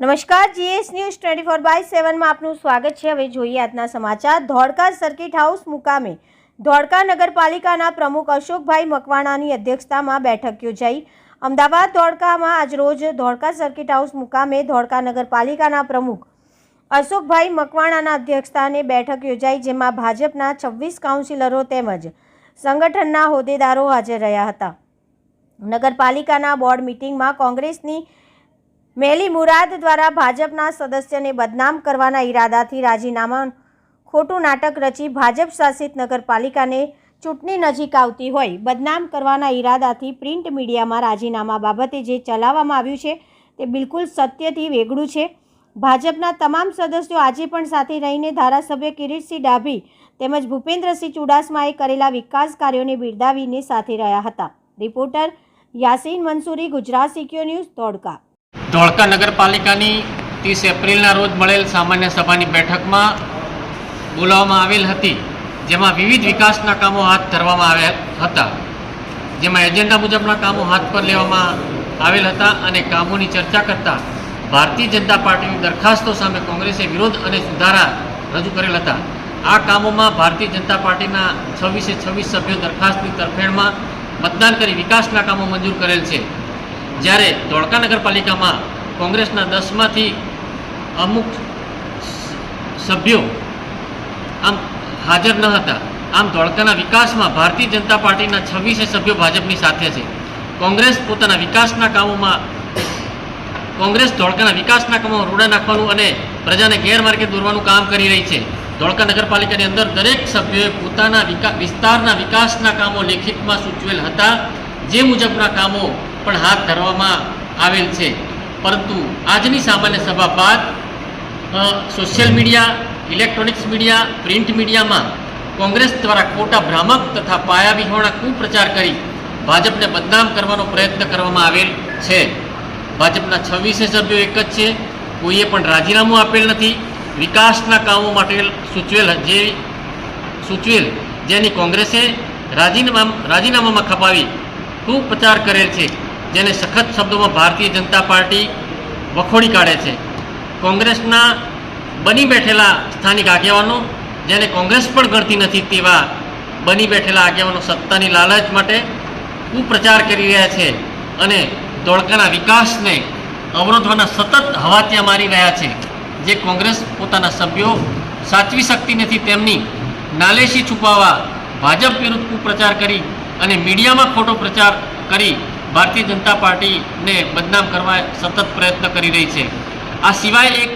નમસ્કાર, GS news twenty four by સેવનમાં આપનું સ્વાગત છે. હવે જોઈએ આજના સમાચાર. ધોળકા સર્કિટ હાઉસ મુકામે ધોળકા નગરપાલિકાના પ્રમુખ અશોકભાઈ મકવાણાની અધ્યક્ષતામાં બેઠક યોજાઈ. અમદાવાદ ધોળકામાં આજરોજ ધોળકા સર્કિટ હાઉસ મુકામે ધોળકા નગરપાલિકાના પ્રમુખ અશોકભાઈ મકવાણાના અધ્યક્ષસ્થાને બેઠક યોજાઈ, જેમાં ભાજપના છવ્વીસ કાઉન્સિલરો તેમજ સંગઠનના હોદ્દેદારો હાજર રહ્યા હતા. નગરપાલિકાના બોર્ડ મિટિંગમાં કોંગ્રેસની મેલી મુરાદ દ્વારા ભાજપના સદસ્યને બદનામ કરવાના ઈરાદાથી રાજીનામા ખોટું નાટક રચી ભાજપ શાસિત નગરપાલિકાને ચૂંટણી નજીક આવતી હોય. બદનામ કરવાના ઈરાદાથી પ્રિન્ટ મીડિયામાં રાજીનામા બાબતે જે ચલાવવામાં આવ્યું છે તે બિલકુલ સત્યથી વેગળું છે. ભાજપના તમામ સદસ્યો આજે પણ સાથે રહીને ધારાસભ્ય કિરીટસિંહ ડાભી તેમજ ભૂપેન્દ્રસિંહ ચુડાસમાએ કરેલા વિકાસ કાર્યોને બિરદાવીને સાથે રહ્યા હતા. રિપોર્ટર યાસીન મંસૂરી, ગુજરાત સિક્યો ન્યૂઝ ધોળકા ધોળકા નગરપાલિકાની ત્રીસ એપ્રિલના રોજ મળેલ સામાન્ય સભાની બેઠકમાં બોલાવવામાં આવેલ હતી, જેમાં વિવિધ વિકાસના કામો હાથ ધરવામાં આવ્યા હતા. જેમાં એજન્ડા મુજબના કામો હાથ પર લેવામાં આવેલ હતા અને કામોની ચર્ચા કરતા ભારતીય જનતા પાર્ટીની દરખાસ્તો સામે કોંગ્રેસે વિરોધ અને સુધારા રજૂ કરેલ હતા. આ કામોમાં ભારતીય જનતા પાર્ટીના છવ્વીસે છવ્વીસ સભ્યો દરખાસ્તની તરફેણમાં મતદાન કરી વિકાસના કામો મંજૂર કરેલ છે. જ્યારે ધોળકા નગરપાલિકામાં કોંગ્રેસના દસમાંથી અમુક સભ્યો આમ હાજર ન હતા, આમ ધોળકાના વિકાસમાં ભારતીય જનતા પાર્ટીના છવ્વીસે સભ્યો ભાજપની સાથે છે. કોંગ્રેસ પોતાના વિકાસના કામોમાં, કોંગ્રેસ ધોળકાના વિકાસના કામોમાં રૂડા નાખવાનું અને પ્રજાને ગેરમાર્ગે દોરવાનું કામ કરી રહી છે. ધોળકા નગરપાલિકાની અંદર દરેક સભ્યોએ પોતાના વિસ્તારના વિકાસના કામો લેખિતમાં સૂચવેલ હતા. જે મુજબના કામો પણ હાથ ધરવામાં આવેલ છે. પરંતુ આજની સામાન્ય સભા બાદ social media, electronics media, print મીડિયામાં કોંગ્રેસ દ્વારા ખોટા ભ્રામક તથા પાયાવિહોણા કુપ્રચાર કરી ભાજપને બદનામ કરવાનો પ્રયત્ન કરવામાં આવેલ છે. ભાજપના છવ્વીસે સભ્યો એક જ છે. કોઈએ પણ રાજીનામું આપેલ નથી. વિકાસના કામો માટે સૂચવેલ જે, સૂચવેલ જેની કોંગ્રેસે રાજીનામા, રાજીનામામાં ખપાવી ખૂબ પ્રચાર કરેલ છે. જેને સખત શબ્દોમાં ભારતીય જનતા પાર્ટી વખોડી કાઢે છે. કોંગ્રેસના બની બેઠેલા સ્થાનિક આગેવાનો, જેને કોંગ્રેસ પણ ગણતી નથી તેવા બની બેઠેલા આગેવાનો સત્તાની લાલચ માટે કુપ્રચાર કરી રહ્યા છે અને ધોળકાના વિકાસને અવરોધવાના સતત હવાત્યા મારી રહ્યા છે. જે કોંગ્રેસ પોતાના સભ્યો સાચવી શકતી નથી તેમની નાલેશી છુપાવવા ભાજપ વિરુદ્ધ કુપ્રચાર કરી અને મીડિયામાં ખોટો પ્રચાર કરી ભારતીય જનતા પાર્ટીને બદનામ કરવા સતત પ્રયત્ન કરી રહી છે. આ સિવાય એક